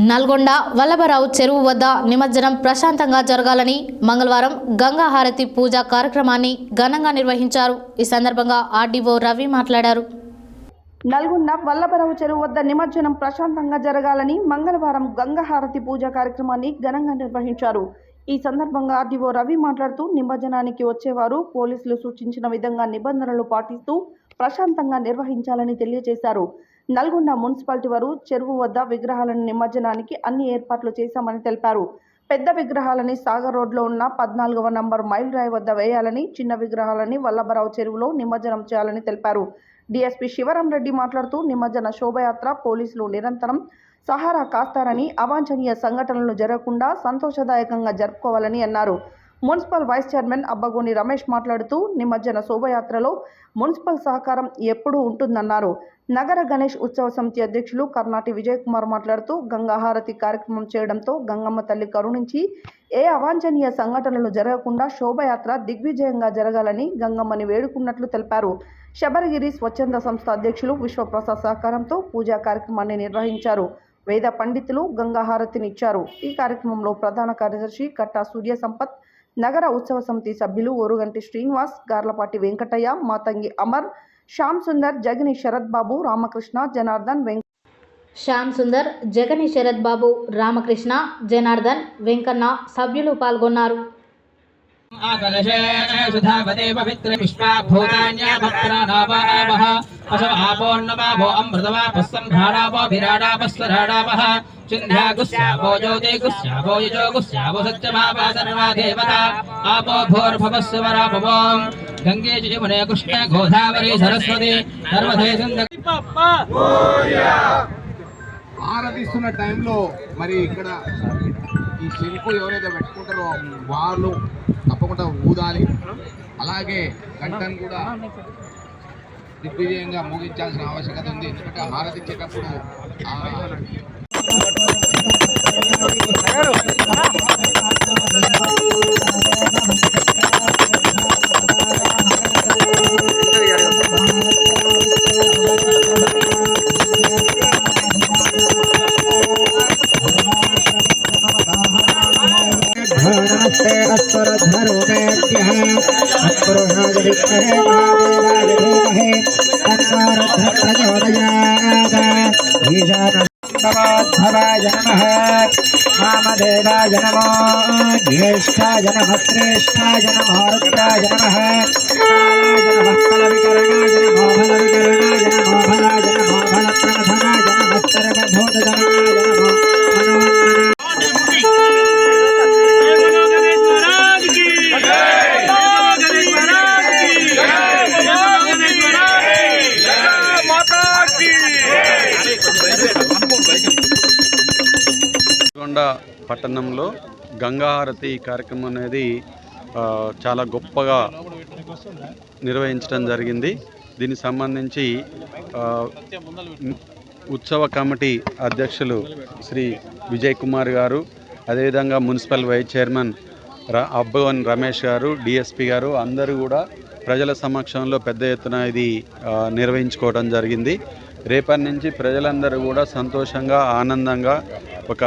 నల్గొండ వల్లభరావు చెరువు వద్ద నిమజ్జనం ప్రశాంతంగా జరగాలని మంగళవారం గంగా హారతి పూజ కార్యక్రమాన్ని ఘనంగా నిర్వహించారు. ఈ సందర్భంగా ఆర్డీఓ రవి మాట్లాడారు. నల్గొండ వల్లభరావు చెరువు వద్ద నిమజ్జనం ప్రశాంతంగా జరగాలని మంగళవారం గంగాహారతి పూజ కార్యక్రమాన్ని ఘనంగా నిర్వహించారు. ఈ సందర్భంగా ఆర్డీఓ రవి మాట్లాడుతూ నిమజ్జనానికి వచ్చేవారు పోలీసులు సూచించిన విధంగా నిబంధనలు పాటిస్తూ ప్రశాంతంగా నిర్వహించాలని తెలియజేశారు. నల్గొండ మున్సిపాలిటీ వారు చెరువు వద్ద విగ్రహాలను నిమజ్జనానికి అన్ని ఏర్పాట్లు చేశామని తెలిపారు. పెద్ద విగ్రహాలని సాగర్ రోడ్లో ఉన్న పద్నాలుగవ నంబర్ మైల్ రాయి వద్ద వేయాలని చిన్న విగ్రహాలని వల్లభరావు చెరువులో నిమజ్జనం చేయాలని తెలిపారు. డీఎస్పీ శివరాం రెడ్డి మాట్లాడుతూ నిమజ్జన శోభయాత్ర పోలీసులు నిరంతరం సహారా కాస్తారని అవాంఛనీయ సంఘటనలు జరగకుండా సంతోషదాయకంగా జరుపుకోవాలని అన్నారు. Municipal vice chairman Abbagoni Ramesh మాట్లాడుతూ నిమజ్జన శోభయాత్రలో మున్సిపల్ సహకారం ఎప్పుడూ ఉంటుందన్నారు. నగర గణేష్ ఉత్సవ సమితి అధ్యక్షులు కర్నాటి విజయ్ కుమార్ మాట్లాడుతూ గంగాహారతి కార్యక్రమం చేయడంతో గంగమ్మ తల్లి కరుణించి ఏ అవాంఛనీయ సంఘటనలు జరగకుండా శోభయాత్ర దిగ్విజయంగా జరగాలని గంగమ్మని వేడుకున్నట్లు తెలిపారు. శబరిగిరి స్వచ్ఛంద సంస్థ అధ్యక్షులు విశ్వప్రసాద్ సహకారంతో పూజా కార్యక్రమాన్ని నిర్వహించారు. వేద పండితులు గంగాహారతినిచ్చారు ఈ కార్యక్రమంలో ప్రధాన కార్యదర్శి కట్టా సూర్య సంపత్ నగర ఉత్సవ సమితి సభ్యులు ఓరుగంటి శ్రీనివాస్ గార్లపాటి వెంకటయ్య మాతంగి అమర్ శ్యామ్ సుందర్ జగని శరత్ బాబు రామకృష్ణ జనార్దన్ వెంక శ్యామ్ సుందర్ జగని శరత్ బాబు రామకృష్ణ జనార్దన్ వెంకన్న సభ్యులు పాల్గొన్నారు. అమృతమాపः సంభ్రాడాపో విరాడాపస్వరాడాపः చింధ్యాగుస్యాపో జ్యోతిగుస్యాపో యజోగుస్యాపో సత్యమాపా సర్వా దేవతా ఆపో భోర్భవస్వరాపవోం గంగే చ యమునే కృష్ణే గోదావరి సరస్వతి నర్మదే సింధు ఆరాధిస్తున్న టైంలో మరి ఇక్కడ ఈ శంకు ఎవరైతే పెట్టుకుంటారో వాళ్ళు పూట ఊదాలి అలాగే గంటను కూడా దిగ్విజయంగా ముగించాల్సిన ఆవశ్యకత ఉంది ఎందుకంటే హారతి ఇచ్చేటప్పుడు Claro. अस्वरध्वरो मेभ्यः अप्रोहाय विद्महे महादेवाय धीमहि तन्नो रुद्रः प्रचोदयात् ईशानन्दवाध्वराय नमः वामदेवाय नमो ज्येष्ठाय नमः श्रेष्ठाय नमो रुद्राय नमः नमः फलविकरणाय नमो फलविकरणाय नमो फलाय పట్టణంలో గంగాహారతి కార్యక్రమం అనేది చాలా గొప్పగా నిర్వహించడం జరిగింది. దీనికి సంబంధించి ఉత్సవ కమిటీ అధ్యక్షులు శ్రీ విజయ్ కుమార్ గారు అదేవిధంగా మున్సిపల్ వైస్ చైర్మన్ ర అబ్బవన్ రమేష్ గారు డిఎస్పి గారు అందరూ కూడా ప్రజల సమక్షంలో పెద్ద ఎత్తున ఇది నిర్వహించుకోవడం జరిగింది. రేపటి నుంచి ప్రజలందరూ కూడా సంతోషంగా ఆనందంగా ఒక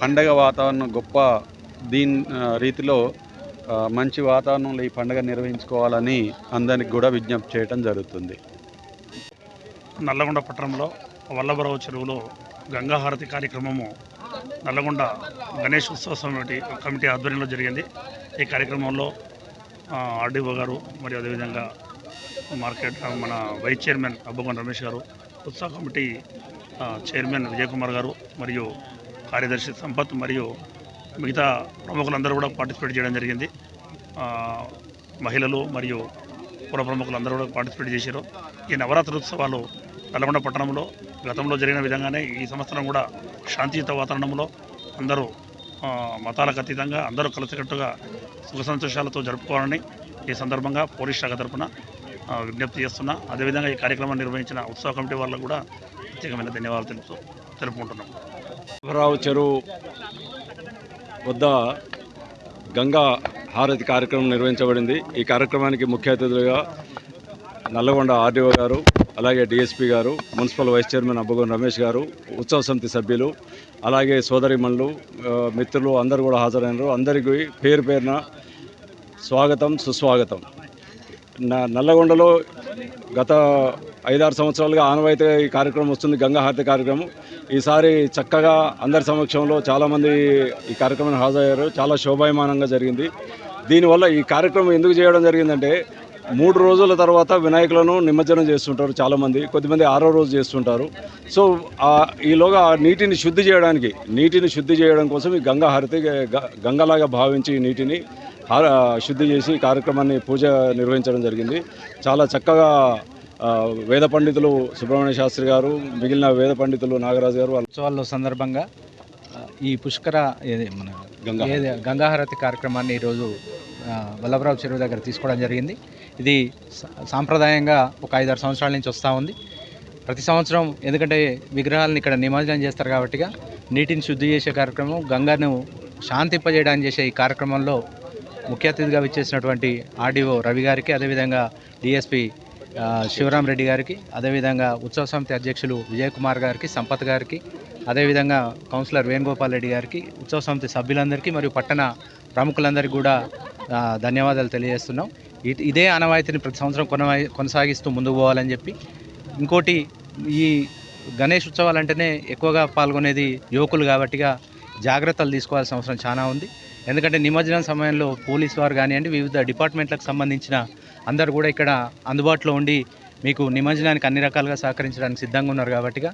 పండగ వాతావరణం గొప్ప దీని రీతిలో మంచి వాతావరణంలో ఈ పండుగ నిర్వహించుకోవాలని అందరికి కూడా విజ్ఞప్తి చేయడం జరుగుతుంది. నల్లగొండ పట్టణంలో వల్లభరావు చెరువులో గంగాహారతి కార్యక్రమము నల్లగొండ గణేష్ ఉత్సవ సమితి కమిటీ ఆధ్వర్యంలో జరిగింది. ఈ కార్యక్రమంలో ఆర్డీఓ గారు మరియు అదేవిధంగా మార్కెట్ మన వైస్ చైర్మన్ అబ్బగొండ రమేష్ గారు ఉత్సవ కమిటీ చైర్మన్ విజయ్ కుమార్ గారు మరియు కార్యదర్శి సంపత్ మరియు మిగతా ప్రముఖులందరూ కూడా పార్టిసిపేట్ చేయడం జరిగింది. మహిళలు మరియు పుర ప్రముఖులందరూ కూడా పార్టిసిపేట్ చేశారు. ఈ నవరాత్రి ఉత్సవాలు నల్గొండ పట్టణంలో గతంలో జరిగిన విధంగానే ఈ సంవత్సరం కూడా శాంతియుత వాతావరణంలో అందరూ మతాలకు అతీతంగా అందరూ కలిసికట్టుగా సుఖ సంతోషాలతో జరుపుకోవాలని ఈ సందర్భంగా పోలీస్ శాఖ తరఫున విజ్ఞప్తి చేస్తున్నా. అదేవిధంగా ఈ కార్యక్రమాన్ని నిర్వహించిన ఉత్సవ కమిటీ వాళ్ళకు కూడా ప్రత్యేకమైన ధన్యవాదాలు తెలుపు తెలుపుకుంటున్నాం. రావు చెరువు వద్ద గంగా హారతి కార్యక్రమం నిర్వహించబడింది. ఈ కార్యక్రమానికి ముఖ్య అతిథులుగా నల్లగొండ ఆర్డీఓ గారు అలాగే డిఎస్పి గారు municipal vice chairman Abbagoni Ramesh గారు ఉత్సవ సమితి సభ్యులు అలాగే సోదరిమణులు మిత్రులు అందరూ కూడా హాజరైనారు. అందరికీ పేరు పేరున స్వాగతం సుస్వాగతం. నల్లగొండలో గత ఐదారు సంవత్సరాలుగా ఆనవాయితీ ఈ కార్యక్రమం వస్తుంది గంగా హారతి కార్యక్రమం. ఈసారి చక్కగా అందరి సమక్షంలో చాలామంది ఈ కార్యక్రమానికి హాజరయ్యారు. చాలా శోభాయమానంగా జరిగింది. దీనివల్ల ఈ కార్యక్రమం ఎందుకు చేయడం జరిగిందంటే మూడు రోజుల తర్వాత వినాయకులను నిమజ్జనం చేస్తుంటారు చాలామంది కొద్దిమంది ఆరో రోజు చేస్తుంటారు. సో ఈలోగా ఆ నీటిని శుద్ధి చేయడానికి నీటిని శుద్ధి చేయడం కోసం ఈ గంగా హారతి గ- గంగలాగా భావించి నీటిని శుద్ధి చేసి కార్యక్రమాన్ని పూజ నిర్వహించడం జరిగింది. చాలా చక్కగా వేద పండితులు సుబ్రహ్మణ్య శాస్త్రి గారు మిగిలిన వేద పండితులు నాగరాజు గారు వాళ్ళు ఉత్సవాల సందర్భంగా ఈ పుష్కర ఏది మన గంగా గంగాహారతి కార్యక్రమాన్ని ఈరోజు వల్లభరావు చెరువు దగ్గర తీసుకోవడం జరిగింది. ఇది సా- సాంప్రదాయంగా ఒక ఐదారు సంవత్సరాల నుంచి వస్తూ ఉంది. ప్రతి సంవత్సరం ఎందుకంటే విగ్రహాలను ఇక్కడ నిమజ్జనం చేస్తారు కాబట్టిగా నీటిని శుద్ధి చేసే కార్యక్రమం గంగను శాంతింపజేయడానికి చేసే ఈ కార్యక్రమంలో ముఖ్య అతిథిగా విచ్చేసినటువంటి ఆర్డీఓ రవి గారికి అదేవిధంగా డిఎస్పి శివరాం రెడ్డి గారికి అదేవిధంగా ఉత్సవ సమితి అధ్యక్షులు విజయ్ కుమార్ గారికి సంపత్ గారికి అదేవిధంగా కౌన్సిలర్ వేణుగోపాల్ రెడ్డి గారికి ఉత్సవ సమితి సభ్యులందరికీ మరియు పట్టణ ప్రముఖులందరికీ కూడా ధన్యవాదాలు తెలియజేస్తున్నాం. ఇదే ఆనవాయితీని ప్రతి సంవత్సరం కొనవా కొనసాగిస్తూ ముందుకు పోవాలని చెప్పి ఇంకోటి ఈ గణేష్ ఉత్సవాలు అంటేనే ఎక్కువగా పాల్గొనేది యువకులు కాబట్టిగా జాగ్రత్తలు తీసుకోవాల్సిన అవసరం చాలా ఉంది. ఎందుకంటే నిమజ్జనం సమయంలో పోలీస్ వారు కానివ్వండి వివిధ డిపార్ట్మెంట్లకు సంబంధించిన అందరు కూడా ఇక్కడ అందుబాటులో ఉండి మీకు నిమజ్జనానికి అన్ని రకాలుగా సహకరించడానికి సిద్ధంగా ఉన్నారు కాబట్టిగా